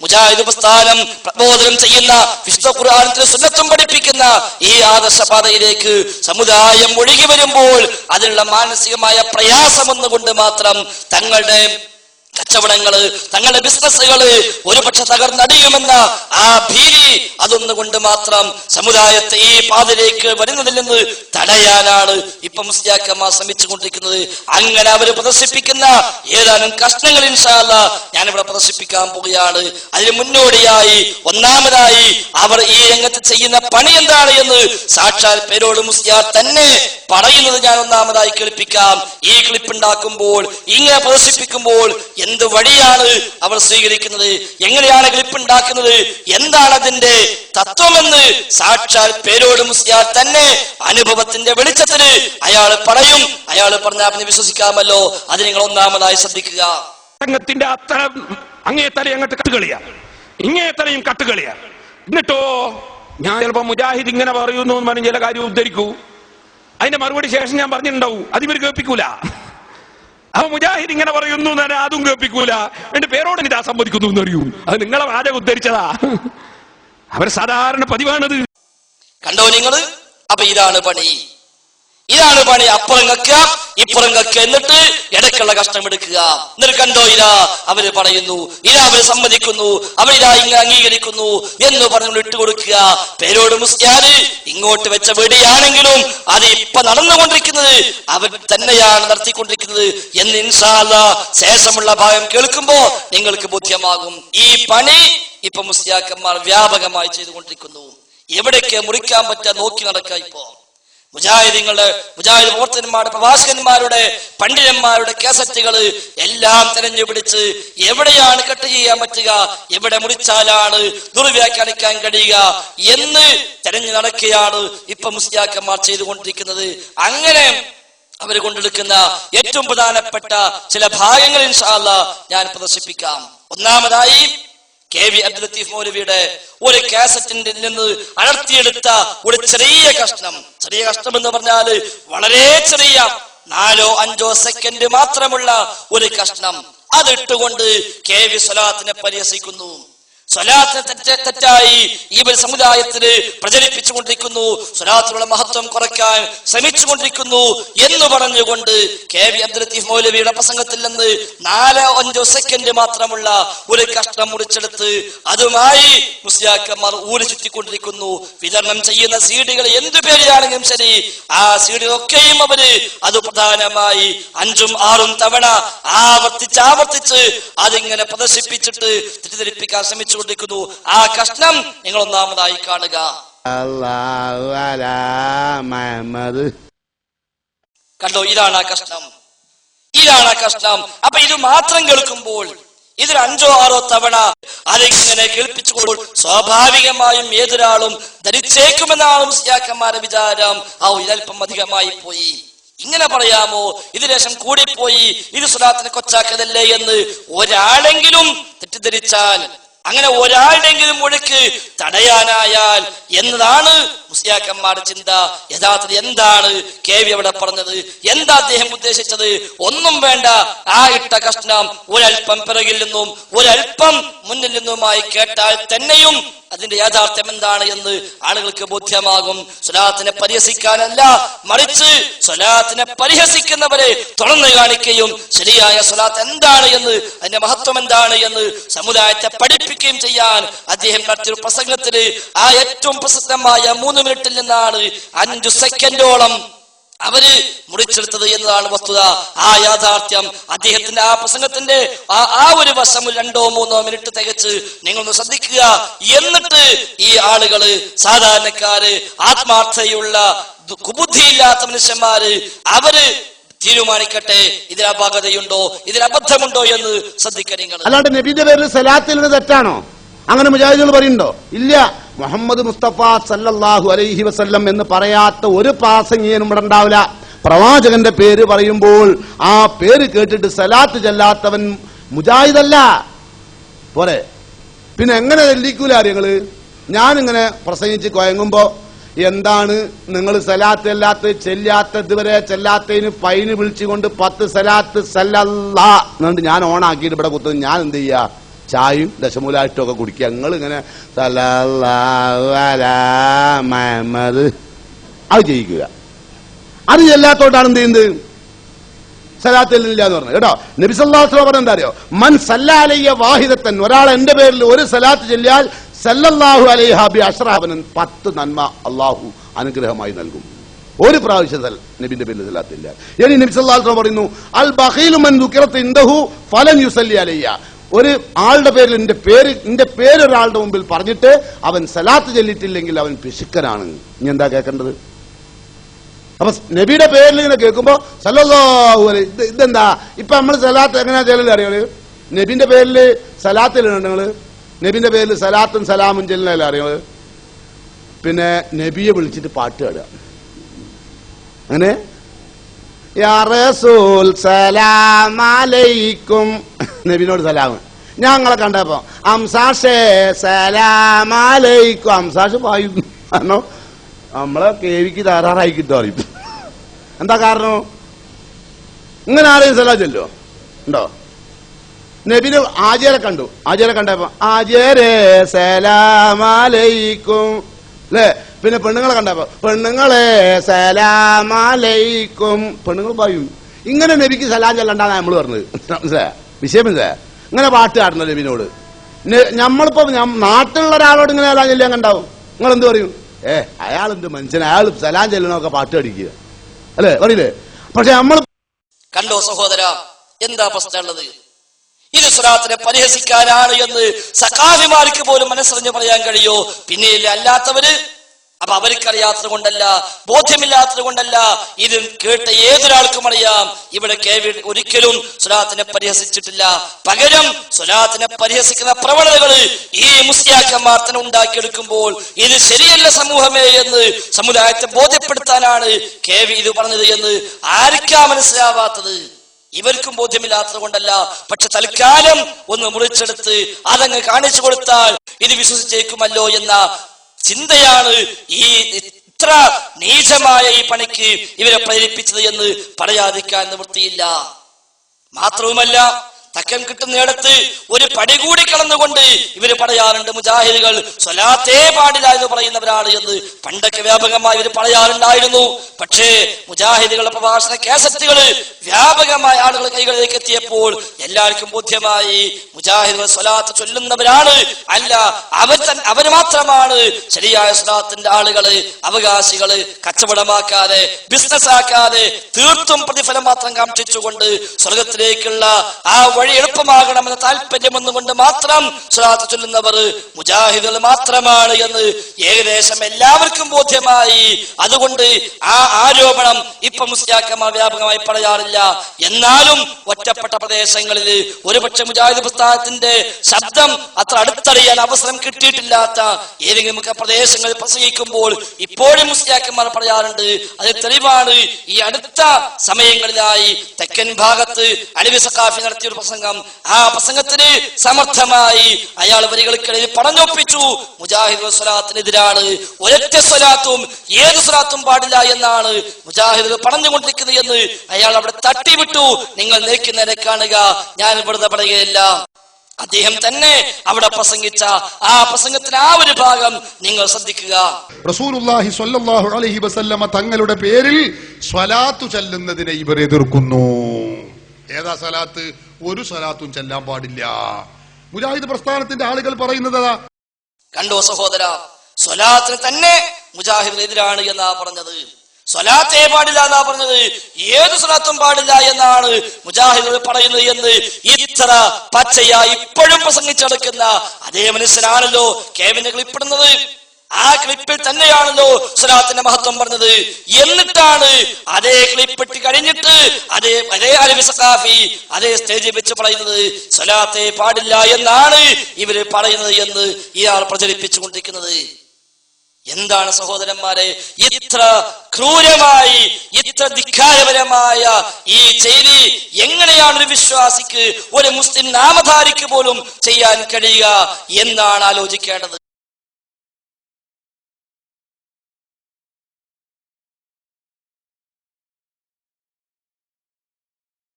മുജാഹിദ് പ്രസ്ഥാനം പ്രബോധനം ചെയ്യുന്ന വിശുദ്ധ ഖുർആാനത്തിന് സുന്നത്തും പഠിപ്പിക്കുന്ന ഈ ആദർശപാതയിലേക്ക് സമുദായം ഒഴുകി വരുമ്പോൾ അതിനുള്ള മാനസികമായ പ്രയാസം ഒന്നുകൊണ്ട് മാത്രം തങ്ങളുടെ കച്ചവടങ്ങൾ തങ്ങളുടെ ബിസിനസ്സുകൾ ഒരുപക്ഷെ തകർന്നടിയുമെന്ന ആ ഭീതി അതൊന്നുകൊണ്ട് മാത്രം സമുദായത്തെ ഈ പാതയിലേക്ക് വരുന്നതിൽ നിന്ന് തടയാനാണ് ഇപ്പൊ മുസ്ലിയാക്കന്മാർ ശ്രമിച്ചുകൊണ്ടിരിക്കുന്നത്. അങ്ങനെ അവർ പ്രദർശിപ്പിക്കുന്ന ഏതാനും കഷ്ണങ്ങൾ ഇൻഷാല്ല ഞാനിവിടെ പ്രദർശിപ്പിക്കാൻ പോവുകയാണ്. അതിന് മുന്നോടിയായി ഒന്നാമതായി അവർ ഈ രംഗത്ത് ചെയ്യുന്ന പണി എന്താണ് എന്ന് സാക്ഷാൽ പേരോട് മുസ്ലിയാർ തന്നെ പറയുന്നത് ഞാൻ ഒന്നാമതായി കേൾപ്പിക്കാം. ഈ ക്ലിപ്പ് ഉണ്ടാക്കുമ്പോൾ ഇങ്ങനെ പ്രദർശിപ്പിക്കുമ്പോൾ എന്ത് വഴിയാണ് അവർ സ്വീകരിക്കുന്നത്? എങ്ങനെയാണ് ക്ലിപ്പ് ഉണ്ടാക്കുന്നത്? എന്താണ് അതിന്റെ തത്വമെന്ന് സാക്ഷാൽ പേരോട് മുസ്ലിയാർ തന്നെ അനുഭവത്തിന്റെ വെളിച്ചത്തിന് അയാൾ പറയും. അയാൾ പറഞ്ഞാൽ പിന്നെ വിശ്വസിക്കാമല്ലോ? അത് നിങ്ങൾ ഒന്നാമതായി ശ്രദ്ധിക്കുക. സംഘത്തിന്റെ അത്ര അങ്ങേത്തല അങ്ങോട്ട് കട്ടുകളിയാ. ഇങ്ങേത്തലയും കട്ടുകളിയാ. എന്നിട്ടോ ഞാൻ ചിലപ്പോ മുജാഹിദ് ഇങ്ങനെ പറയുന്നു എന്ന് പറഞ്ഞ് ചില കാര്യം ഉദ്ധരിക്കൂ. അതിന്റെ മറുപടി ശേഷം ഞാൻ പറഞ്ഞിട്ടുണ്ടാവും. അത് കേൾപ്പിക്കൂല. അപ്പൊ മുജാഹിദ് ഇങ്ങനെ പറയുന്നു എന്ന് അതും കേൾപ്പിക്കൂല. എന്റെ പേരോട് എനിക്ക് സമ്മതിക്കുന്നു എന്ന് അറിയൂ. അത് നിങ്ങളെ വാചകം ഉദ്ധരിച്ചതാ. അവർ സാധാരണ പതിവാണത്. കണ്ടോ നിങ്ങൾ അപ്പൊ ഇതാണ് പണി. ഇതാണ് പണി. അപ്പുറം കക്ക ഇപ്പുറം കക്ക എന്നിട്ട് ഇടയ്ക്കുള്ള കഷ്ടം എടുക്കുക. എന്നിട്ട് കണ്ടോ ഇതാ അവർ പറയുന്നു. ഇരാ അവർ സമ്മതിക്കുന്നു. അവരിതാ ഇങ്ങ അംഗീകരിക്കുന്നു എന്ന് പറഞ്ഞു ഇട്ടുകൊടുക്കുക. പേരോട് മുസ്ലിയാര് ഇങ്ങോട്ട് വെച്ച വെടിയാണെങ്കിലും അത് ഇപ്പൊ നടന്നുകൊണ്ടിരിക്കുന്നത് അവർ തന്നെയാണ് നടത്തിക്കൊണ്ടിരിക്കുന്നത് എന്ന് ഇൻഷാല്ല ശേഷമുള്ള ഭാഗം കേൾക്കുമ്പോ നിങ്ങൾക്ക് ബോധ്യമാകും. ഈ പണി ഇപ്പൊ മുസ്ലിയാക്കന്മാർ വ്യാപകമായി ചെയ്തുകൊണ്ടിരിക്കുന്നു. എവിടേക്ക് മുറിക്കാൻ പറ്റാ നോക്കി നടക്കുക ഇപ്പോ. മുജാഹിദീങ്ങളുടെ മുജാഹിദ് പ്രവർത്തകന്മാരുടെ പ്രഭാഷകന്മാരുടെ പണ്ഡിതന്മാരുടെ കാസറ്റുകൾ എല്ലാം തിരഞ്ഞു പിടിച്ച് എവിടെയാണ് കട്ട് ചെയ്യാൻ പറ്റുക എവിടെ മുറിച്ചാലാണ് ദുർവ്യാഖ്യാനിക്കാൻ കഴിയുക എന്ന് തെരഞ്ഞു നടക്കുകയാണ് ഇപ്പൊ മുസ്ലിയാക്കന്മാർ ചെയ്തുകൊണ്ടിരിക്കുന്നത്. അങ്ങനെ അവർ കൊണ്ടെടുക്കുന്ന ഏറ്റവും പ്രധാനപ്പെട്ട ചില ഭാഗങ്ങൾ ഇൻഷാല്ല ഞാൻ പ്രദർശിപ്പിക്കാം. ഒന്നാമതായി കെ വി അബ്ദുൽ ലത്തീഫ് മൗലവിയുടെ ഒരു കാസറ്റിന്റെ നിന്ന് അടർത്തിയെടുത്ത ഒരു ചെറിയ കഷ്ണം. ചെറിയ കഷ്ണം എന്ന് പറഞ്ഞാൽ വളരെ ചെറിയ നാലോ അഞ്ചോ സെക്കൻഡ് മാത്രമുള്ള ഒരു കഷ്ണം. അതിട്ടുകൊണ്ട് കെ വി സ്വലാത്തിനെ പരിഹസിക്കുന്നു. തെറ്റായി ഈ ഒരു സമുദായത്തിന് പ്രചരിപ്പിച്ചുകൊണ്ടിരിക്കുന്നു സ്വലാത്തുള്ള മഹത്വം കുറയ്ക്കാൻ ശ്രമിച്ചുകൊണ്ടിരിക്കുന്നു എന്ന് പറഞ്ഞുകൊണ്ട് കെ വി അബ്ദുൽ ലത്തീഫ് മൗലവിയുടെ പ്രസംഗത്തിൽ നിന്ന് നാലോ അഞ്ചോ സെക്കൻഡ് മാത്രമുള്ള ഒരു കഷ്ണം മുറിച്ചെടുത്ത് അതുമായി മുസ്ലിയാക്കന്മാർ ഊരി ചുറ്റിക്കൊണ്ടിരിക്കുന്നു. വിതരണം ചെയ്യുന്ന സീഡുകൾ എന്തു പേരിലാണെങ്കിലും ശരി ആ സീഡുകളൊക്കെയും അവർ അത് പ്രധാനമായി അഞ്ചും ആറും തവണ ആവർത്തിച്ച് ആവർത്തിച്ച് അതിങ്ങനെ പ്രദർശിപ്പിച്ചിട്ട് തെറ്റിദ്ധരിപ്പിക്കാൻ ശ്രമിച്ചുകൊണ്ടിരിക്കുന്നു ആ കഷ്ണം നിങ്ങൾ ഒന്നാമതായി കാണുക കണ്ടോ ഇതാണ് ആ കഷ്ണം. ഇതാണ് ആ കഷ്ണം. അപ്പൊ ഇത് മാത്രം കേൾക്കുമ്പോൾ ഇതിൽ അഞ്ചോ ആറോ തവണ അതിങ്ങനെ കേൾപ്പിച്ചുകൊള്ളുമ്പോൾ സ്വാഭാവികമായും ഏതൊരാളും ധരിച്ചേക്കുമെന്നാണ് മുസ്ലിയാക്കന്മാരുടെ വിചാരം. ആ ഇതൽപ്പം അധികമായി പോയി. ഇങ്ങനെ പറയാമോ? ഇത് ലേശം കൂടിപ്പോയി. ഇത് സുലാത്തിനെ കൊച്ചാക്കതല്ലേ എന്ന് ഒരാളെങ്കിലും തെറ്റിദ്ധരിച്ചാൽ അങ്ങനെ ഒരാളുടെങ്കിലും ഒഴുക്ക് തടയാനായാൽ എന്നതാണ് മുസ്ലിയാക്കന്മാരുടെ ചിന്ത. യഥാർത്ഥത്തിൽ എന്താണ് കെ വി അവിടെ പറഞ്ഞത്? എന്താ അദ്ദേഹം ഉദ്ദേശിച്ചത്? ഒന്നും വേണ്ട. ആ ഇട്ട കഷ്ണം ഒരൽപ്പം പിറകിൽ നിന്നും ഒരൽപ്പം മുന്നിൽ നിന്നുമായി കേട്ടാൽ തന്നെയും അതിന്റെ യാഥാർത്ഥ്യം എന്താണ് എന്ന് ആളുകൾക്ക് ബോധ്യമാകും. സ്വലാത്തിനെ പരിഹസിക്കാനല്ല മറിച്ച് സ്വലാത്തിനെ പരിഹസിക്കുന്നവരെ തുറന്നു കാണിക്കുകയും ശരിയായ സ്വലാത്ത് എന്താണ് എന്ന് അതിന്റെ മഹത്വം എന്താണ് എന്ന് സമുദായത്തെ പഠിപ്പിക്കുകയും ചെയ്യാൻ അദ്ദേഹം നടത്തിയ പ്രസംഗത്തിന് ആ ഏറ്റവും പ്രസിദ്ധമായ മൂന്ന് മിനിറ്റിൽ നിന്നാണ് അഞ്ചു സെക്കൻഡോളം അവർ മുറിച്ചെടുത്തത് എന്നതാണ് വസ്തുത. ആ യാഥാർത്ഥ്യം. അദ്ദേഹത്തിന്റെ ആ പ്രസംഗത്തിന്റെ ആ ഒരു വശം രണ്ടോ മൂന്നോ മിനിറ്റ് തികച്ച് നിങ്ങളൊന്ന് ശ്രദ്ധിക്കുക. എന്നിട്ട് ഈ ആളുകൾ സാധാരണക്കാര് ആത്മാർത്ഥതയുള്ള കുബുദ്ധിയില്ലാത്ത മനുഷ്യന്മാര് അവർ തീരുമാനിക്കട്ടെ. ഇതിൽ അപാകതയുണ്ടോ? ഇതിൽ അബദ്ധമുണ്ടോ എന്ന് ശ്രദ്ധിക്കുക നിങ്ങൾ. അല്ലാണ്ട് നബിന്റെ പേരിൽ സലാത്തിൽ തെറ്റാണോ? അങ്ങനെ മുജാഹിദുകൾ പറയുന്നുണ്ടോ? ഇല്ല. മുഹമ്മദ് മുസ്തഫ സല്ലല്ലാഹു അലൈഹി വസല്ലം എന്ന് പറയാത്ത ഒരു പ്രാസംഗികനും ഇവിടെ ഉണ്ടാവില്ല. പ്രവാചകന്റെ പേര് പറയുമ്പോൾ ആ പേര് കേട്ടിട്ട് സലാത്ത് ചെല്ലാത്തവൻ മുജാഹിദല്ല. പോരെ? പിന്നെ എങ്ങനെ ചെല്ലിക്കൂല അറിയങ്ങൾ ഞാനിങ്ങനെ പ്രസംഗിച്ച് കൊയങ്ങുമ്പോ എന്താണ് നിങ്ങൾ സലാത്ത് അല്ലാത്ത ചെല്ലാത്ത ഇതുവരെ ചെല്ലാത്തതിന് ഫൈന് വിളിച്ചുകൊണ്ട് പത്ത് സലാത്ത് സല്ലല്ലാ എന്നുകൊണ്ട് ഞാൻ ഓണാക്കിയിട്ട് ഇവിടെ കുത്തുന്നത് ഞാൻ എന്ത് ചെയ്യാ? ചായയും ദശമൂലായിട്ടും ഒക്കെ കുടിക്കുക. ഞങ്ങൾ ഇങ്ങനെ അത് ചെയ്യിക്കുക. അത് ചെല്ലാത്തോട്ടാണ് എന്ത് ചെയ്യുന്നത്? സലാത്തില്ല എന്ന് പറഞ്ഞു കേട്ടോ? നബിസല്ലാസ്ലോ പറഞ്ഞ എന്താ അറിയോ മൻ സല്ലാലയ്യ വാഹിദത്തൻ. ഒരാൾ എന്റെ പേരിൽ ഒരു സലാത്ത് ചെല്ലിയാൽ സല്ലല്ലാഹു അലൈഹാബി അഷ്റാബനൻ പത്ത് നന്മ അള്ളാഹു അനുഗ്രഹമായി നൽകും. ഒരു പ്രാവശ്യം നബിന്റെ പേരിൽ സലാത്തില്ല ഇനി നബി സല്ലാസ്ലം പറയുന്നു അൽ ബഹീലു മൻ ദുഃഖത്ത് ഇൻദഹു ഫലൻ യുസല്ലി അലയ്യ. ഒരു ആളുടെ പേരിൽ എന്റെ പേര് എന്റെ പേരൊരാളുടെ മുമ്പിൽ പറഞ്ഞിട്ട് അവൻ സലാത്ത് ചെല്ലിട്ടില്ലെങ്കിൽ അവൻ പിശുക്കനാണ്. ഇനി എന്താ കേൾക്കേണ്ടത്? അപ്പൊ നബിയുടെ പേരിൽ ഇങ്ങനെ കേൾക്കുമ്പോ അലൈഹി ഇത് ഇതെന്താ? ഇപ്പൊ നമ്മൾ സലാത്ത് എങ്ങനെയാ ചെല്ലല് അറിയോ? നബിന്റെ പേരിൽ സലാത്തിലുണ്ട് നിങ്ങൾ? നബിന്റെ പേരിൽ സലാത്തും സലാമും ചെല്ലല അറിയോ? പിന്നെ നബിയെ വിളിച്ചിട്ട് പാട്ട് പാടുക. അങ്ങനെ സലാമലൈക്കും. നബിനോട് സലാം. ഞങ്ങളെ കണ്ടപ്പോ അംസാഷേ സലാമലൈക്കും. അംസാഷ് പായും കാരണം നമ്മളെ കേവിക്ക് ധാരാറായി കിട്ടും അറിയും. എന്താ കാരണം? ഇങ്ങനെ ആരെയും സലാം ചെല്ലോ? ഉണ്ടോ? നബിന് ആചാരെ കണ്ടു. ആചാരെ കണ്ടപ്പോ ആചാരേ സലാമലൈക്കും. അല്ലേ പിന്നെ പെണ്ണുങ്ങളെ കണ്ടപ്പോ പെണ്ണുങ്ങളെ സലാമലൈക്കും. പെണ്ണുങ്ങൾ പറയും ഇങ്ങനെ നബിക്ക് സലാം ചെല്ലണ്ടാന്ന് നമ്മൾ പറഞ്ഞത്. മനസ്സിലായ? വിഷയം ഇങ്ങനെ പാട്ട് കാട്ടുന്ന നബിനോട്. നമ്മളിപ്പോ നാട്ടിലുള്ള ഒരാളോട് ഇങ്ങനെ സലാം ചെല്ലാൻ കണ്ടാവും നിങ്ങൾ എന്ത് പറയും? ഏ അയാൾ എന്ത് മനുഷ്യൻ അയാൾ സലാം ചെല്ലണമൊക്കെ പാട്ട് അടിക്കുക അല്ലേ? പറയില്ലേ? പക്ഷെ നമ്മൾ കണ്ടോ സഹോദര എന്താ അവസ്ഥ ഉള്ളത് ഇത് സ്വലാത്തിനെ പരിഹസിക്കാനാണ് എന്ന് സഖാഫിമാർക്ക് പോലും മനസ്സറിഞ്ഞ് പറയാൻ കഴിയോ? പിന്നെയില്ല അല്ലാത്തവര് അപ്പൊ അവർക്കറിയാത്തത് കൊണ്ടല്ല ബോധ്യമില്ലാത്തത് കൊണ്ടല്ല. ഇത് കേട്ട ഏതൊരാൾക്കും അറിയാം. ഇവിടെ കേവി ഒരിക്കലും സ്വലാത്തിനെ പരിഹസിച്ചിട്ടില്ല. പകരം സ്വലാത്തിനെ പരിഹസിക്കുന്ന പ്രവണതകൾ ഈ മുസ്ലിയാക്കന്മാർ തന്നെ ഉണ്ടാക്കിയെടുക്കുമ്പോൾ ഇത് ശരിയല്ല സമൂഹമേ എന്ന് സമുദായത്തെ ബോധ്യപ്പെടുത്താനാണ് കെ വി ഇത് പറഞ്ഞത് എന്ന് ആർക്കാ മനസ്സിലാവാത്തത്? ഇവർക്കും ബോധ്യമില്ലാത്തത് കൊണ്ടല്ല. പക്ഷെ തൽക്കാലം ഒന്ന് മുറിച്ചെടുത്ത് അതങ്ങ് കാണിച്ചു കൊടുത്താൽ ഇത് വിശ്വസിച്ചേക്കുമല്ലോ എന്ന ചിന്തയാണ് ഈ ഇത്ര നീചമായ ഈ പണിക്ക് ഇവരെ പ്രേരിപ്പിച്ചത് എന്ന് പറയാതിരിക്കാൻ നിവൃത്തിയില്ല. മാത്രവുമല്ല തക്കം കിട്ടുന്നിടത്ത് ഒരു പടി കൂടി കടന്നുകൊണ്ട് ഇവർ പറയാറുണ്ട് മുജാഹിദുകൾ സ്വലാത്തേ പാടില്ല എന്ന് പറയുന്നവരാണ് എന്ന്. പണ്ടൊക്കെ വ്യാപകമായി ഇവർ പറയാറുണ്ടായിരുന്നു. പക്ഷേ മുജാഹിദുകളുടെ പ്രഭാഷണ കേസറ്റുകൾ വ്യാപകമായി ആളുകൾ കൈകളിലേക്ക് എത്തിയപ്പോൾ എല്ലാവർക്കും ബോധ്യമായി മുജാഹിദുകൾ സ്വലാത്ത് ചൊല്ലുന്നവരാണ് അല്ല അവർ അവർ മാത്രമാണ് ശരിയായ സ്വലാത്തിന്റെ ആളുകൾ അവകാശികൾ കച്ചവടമാക്കാതെ ബിസിനസ് ആക്കാതെ തീർത്തും പ്രതിഫലം മാത്രം കാക്ഷിച്ചുകൊണ്ട് സ്വർഗത്തിലേക്കുള്ള ആ വഴി എളുപ്പമാകണമെന്ന താല്പര്യം ഒന്നുകൊണ്ട് മാത്രം സ്വലാത്ത് ചൊല്ലുന്നവർ മുജാഹിദുകൾ മാത്രമാണ് എന്ന് ഏകദേശം എല്ലാവർക്കും ബോധ്യമായി. അതുകൊണ്ട് ആ ആരോപണം ഇപ്പൊ മുസ്ലിയാക്കന്മാർ വ്യാപകമായി പറയാറില്ല. എന്നാലും ഒറ്റപ്പെട്ട പ്രദേശങ്ങളിൽ ഒരുപക്ഷെ മുജാഹിദ് പുസ്തകത്തിന്റെ ശബ്ദം അത്ര അടുത്തറിയാൻ അവസരം കിട്ടിയിട്ടില്ലാത്ത ഏതെങ്കിലും ഒക്കെ പ്രദേശങ്ങളിൽ പ്രസംഗിക്കുമ്പോൾ ഇപ്പോഴും മുസ്ലിയാക്കന്മാർ പറയാറുണ്ട് അത് തെളിവാണ്. ഈ അടുത്ത സമയങ്ങളിലായി തെക്കൻ ഭാഗത്ത് അലിവി സഖാഫി നടത്തിയ ഒരു പ്രസംഗം ആ പ്രസംഗത്തിന് സമർത്ഥമായി അയാൾ വരികൾക്കിടയിൽ പറഞ്ഞൊപ്പിച്ചു മുജാഹിദ് സ്വലാത്തിനെതിരാണ്. ഒരൊറ്റ സ്വലാത്തും ഏത് സ്വലാത്തും പാടില്ല എന്നാണ് മുജാഹിദ് പറഞ്ഞുകൊണ്ടിരിക്കുന്നത് എന്ന് അയാൾ അവിടെ തട്ടിവിട്ടു. നിങ്ങൾ നിൽക്കുന്നതിനെ കാണുക. ഞാൻ ഇവിടുന്ന് പറയുകയില്ല. അദ്ദേഹം തന്നെ അവിടെ പ്രസംഗിച്ച ആ പ്രസംഗത്തിന് ആ ഒരു ഭാഗം നിങ്ങൾ ശ്രദ്ധിക്കുക. റസൂലുള്ളാഹി സ്വല്ലല്ലാഹു അലൈഹി വസല്ലമ തങ്ങളുടെ പേരിൽ സ്വലാത്തു ചെല്ലുന്നതിനെ ഇവർ എതിർക്കുന്നു. ഏതാ സലാത്ത്? ഒരു സലാത്തും ചെല്ലാൻ പാടില്ല. മുജാഹിദ് പ്രസ്ഥാനത്തിന്റെ ആളുകൾ പറയുന്നത് കണ്ടോ സഹോദര സ്വലാത്തിന് തന്നെ മുജാഹിദിനെതിരാണ് എന്നാ പറഞ്ഞത്. സ്വലാത്തേ പാടില്ല എന്നാ പറഞ്ഞത്? ഏത് സ്വലാത്തും പാടില്ല എന്നാണ് മുജാഹിദ് പറയുന്നത് എന്ന് ഇത്ര പച്ചയായി ഇപ്പോഴും പ്രസംഗിച്ചെടുക്കുന്ന അതേ മനുഷ്യനാണല്ലോ കേവിനകൾ ക്ലിപ്പിടുന്നത് ആ ക്ലിപ്പിൽ തന്നെയാണല്ലോ സ്വലാത്തിന്റെ മഹത്വം പറഞ്ഞത്. എന്നിട്ടാണ് അതേ ക്ലിപ്പ് ഇട്ട് കഴിഞ്ഞിട്ട് അതേ അതേ അലവി സഖാഫി അതേ സ്റ്റേജിൽ വെച്ച് പറയുന്നത് സ്വലാത്തെ പാടില്ല എന്നാണ് ഇവർ പറയുന്നത് എന്ന് ഇയാൾ പ്രചരിപ്പിച്ചുകൊണ്ടിരിക്കുന്നത് എന്താണ് സഹോദരന്മാരെ ഇത്ര ക്രൂരമായി ഇത്ര ധിക്കാരപരമായ ഈ ചെയ്തി എങ്ങനെയാണ് ഒരു വിശ്വാസിക്ക് ഒരു മുസ്ലിം നാമധാരിക്ക് പോലും ചെയ്യാൻ കഴിയുക എന്നാണ് ആലോചിക്കേണ്ടത്.